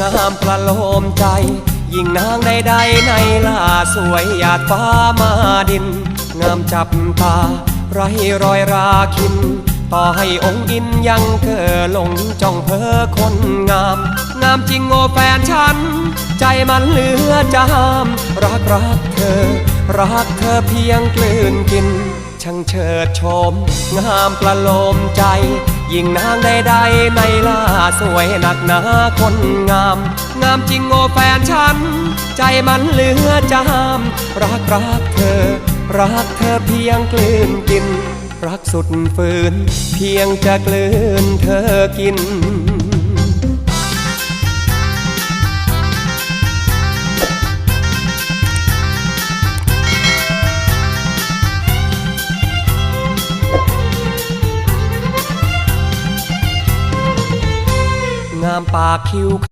งามประโลมใจ ยิ่งนางใดๆในล่าสวยหยาดฟ้ามาดิน งามจับตาไรรอยราคิน ต่อให้องค์อินยังเกอหลงจ้องเพ้อคนงาม งามจริงโอแฟนฉัน ใจมันเหลือจามรักรักเธอ รักเธอเพียงกลืนกินช่างเฉิดโฉมงามประโลมใจ ยิงนางใดๆในล่าสวยหนักหนาคนงาม งามจริงโอแฟนฉัน ใจมันเหลือจาม รักรักเธอ รักเธอเพียงกลืนกิน รักสุดฝืน เพียงจะกลืนเธอกิน งามปากคิ้ว